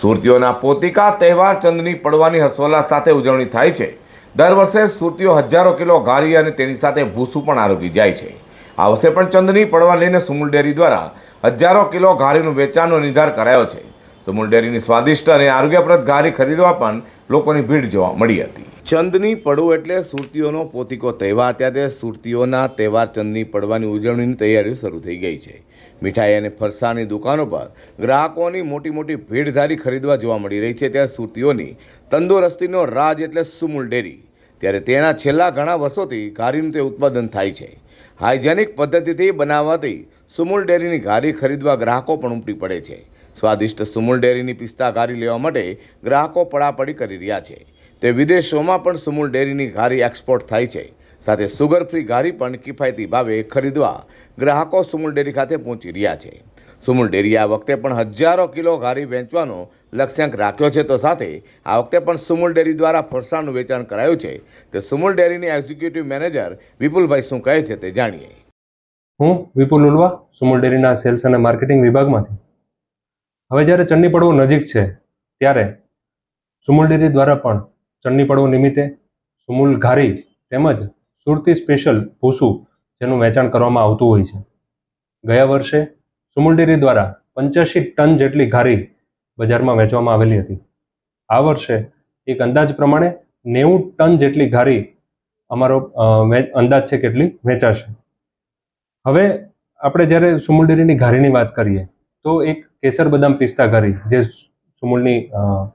સુરતીઓના પોતિકા, તહેવાર ચંદની પડવાની હર્ષોલ્લાસ સાથે ઉજવણી થાય છે. દર વર્ષે સુરતીઓ હજારો કિલો ઘારી અને તેની સાથે ભૂસું પણ આરોગી જાય છે. આ વર્ષે પણ ચંદની પડવા લઈને સુમુલ ડેરી દ્વારા હજારો કિલો ઘારીનું વેચાણનો નિર્ધાર કરાયો છે. સુમુલ ડેરીની સ્વાદિષ્ટ અને આરોગ્યપ્રદ ઘારી ખરીદવા પણ લોકોની ભીડ જોવા મળી હતી. ચંદની પડવું એટલે સુરતીઓનો પોતિકો તહેવાર. ત્યારે સુરતીઓના તહેવાર ચંદની પડવાની ઉજવણીની તૈયારીઓ શરૂ થઈ ગઈ છે. મીઠાઈ અને ફરસાણની દુકાનો પર ગ્રાહકોની મોટી મોટી ભીડધારી ખરીદવા જોવા મળી રહી છે. ત્યારે સુરતીઓની તંદુરસ્તીનો રાજ એટલે સુમુલ ડેરી. ત્યારે તેના છેલ્લા ઘણા વર્ષોથી ઘારીનું તે ઉત્પાદન થાય છે. હાઇજેનિક પદ્ધતિથી બનાવવાથી સુમુલ ડેરીની ઘારી ખરીદવા ગ્રાહકો પણ ઉમટી પડે છે. સ્વાદિષ્ટ સુમુલ ડેરીની પિસ્તા ઘારી લેવા માટે ગ્રાહકો પડાપડી કરી રહ્યા છે. તે વિદેશોમાં પણ સુમૂલ ડેરીની ઘારી એક્સપોર્ટ થાય છે. સાથે સુગર ફ્રી ઘારી પણ કિફાયતી ભાવે ખરીદવા ગ્રાહકો સુમૂલ ડેરી ખાતે પહોંચી રહ્યા છે. સુમુલ ડેરી આ વખતે પણ હજારો કિલો ઘારી વેચવાનો લક્ષ્યાંક રાખ્યો છે. તો સાથે આ વખતે પણ સુમુલ ડેરી દ્વારા ફરસાણનું વેચાણ કરાયું છે. તે સુમુલ ડેરીની એક્ઝિક્યુટિવ મેનેજર વિપુલભાઈ શું કહે છે તે જાણીએ. હું વિપુલ ઉલવા, સુમુલ ડેરીના સેલ્સ અને માર્કેટિંગ વિભાગમાંથી. હવે જ્યારે ચંડી પડવો નજીક છે, ત્યારે સુમુલ ડેરી દ્વારા પણ ચન્ની પડવો નિમિત્તે સુમુલ ઘારી તેમજ સુરતી સ્પેશિયલ ભૂસું જેનું વેચાણ કરવામાં આવતું હોય છે. ગયા વર્ષે સુમુલ ડેરી દ્વારા પંચ્યાસી ટન જેટલી ઘારી બજારમાં વેચવામાં આવેલી હતી. આ વર્ષે એક અંદાજ પ્રમાણે નેવું ટન જેટલી ઘારી અમારો અંદાજ છે કેટલી વેચાશે. હવે આપણે જ્યારે સુમુલ ડેરીની ઘારીની વાત કરીએ તો એક કેસર બદામ પિસ્તા ઘારી જે સુમુલની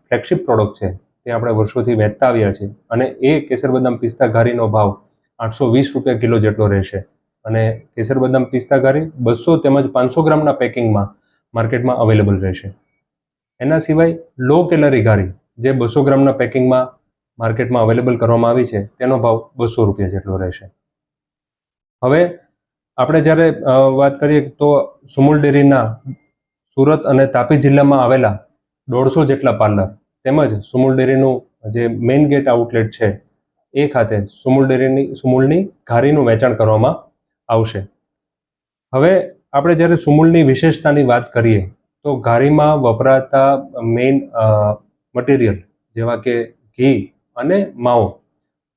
ફ્લેગશિપ પ્રોડક્ટ છે તે આપણે વર્ષોથી વહેંચતા આવ્યા છે. અને એ કેસર બદામ પિસ્તા ઘારીનો ભાવ આઠસો વીસ રૂપિયા કિલો જેટલો રહેશે. અને કેસર બદામ પિસ્તા ઘારી બસો તેમજ પાંચસો ગ્રામના પેકિંગમાં માર્કેટમાં અવેલેબલ રહેશે. એના સિવાય લો કેલરી ઘારી જે બસો ગ્રામના પેકિંગમાં માર્કેટમાં અવેલેબલ કરવામાં આવી છે, તેનો ભાવ બસો રૂપિયા જેટલો રહેશે. હવે આપણે જ્યારે વાત કરીએ તો સુમુલ ડેરીના સુરત અને તાપી જિલ્લામાં આવેલા દોઢસો જેટલા પાર્લર તેમજ સુમૂલ ડેરીનું જે મેઇન ગેટ આઉટલેટ છે, એ ખાતે સુમૂલ ડેરીની, સુમૂલની ઘારીનું વેચાણ કરવામાં આવશે. હવે આપણે જ્યારે સુમૂલની વિશેષતાની વાત કરીએ, તો ઘારીમાં વપરાતા મેઇન મટીરિયલ જેવા કે ઘી અને માવો,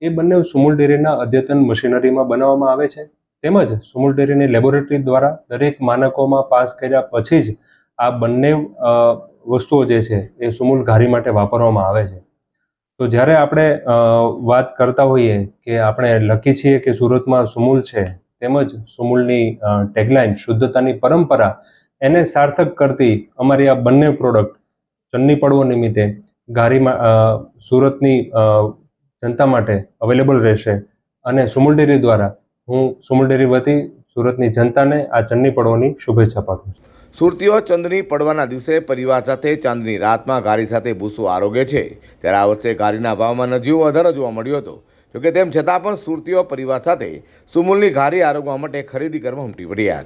એ બંને સુમૂલ ડેરીના અદ્યતન મશીનરીમાં બનાવવામાં આવે છે. તેમજ સુમૂલ ડેરીની લેબોરેટરી દ્વારા દરેક માનકોમાં પાસ કર્યા પછી જ આ બંને વસ્તુઓ જે છે, એ સુમૂલ ઘારી માટે વાપરવામાં આવે છે. તો જ્યારે આપણે વાત કરતા હોઈએ કે આપણે લખી છીએ કે સુરતમાં સુમૂલ છે, તેમજ સુમૂલની ટેગલાઇન શુદ્ધતાની પરંપરા, એને સાર્થક કરતી અમારી આ બંને પ્રોડક્ટ ચન્ની પડવો નિમિત્તે ઘારીમાં સુરતની જનતા માટે અવેલેબલ રહેશે. અને સુમુલ ડેરી દ્વારા હું સુમુલ ડેરી વતી સુરતની જનતાને આ ચન્ની પડવાની શુભેચ્છા પાઠવું છું. સુરતીઓ ચંદની પડવાના દિવસે પરિવાર સાથે ચાંદની રાતમાં ઘારી સાથે ભૂસું આરોગે છે. ત્યારે આ વર્ષે ઘારીના ભાવમાં નજીવો વધારો જોવા મળ્યો હતો. જોકે તેમ છતાં પણ સુરતીઓ પરિવાર સાથે સુમૂલની ઘારી આરોગવા માટે ખરીદી કરવા ઉમટી પડ્યા છે.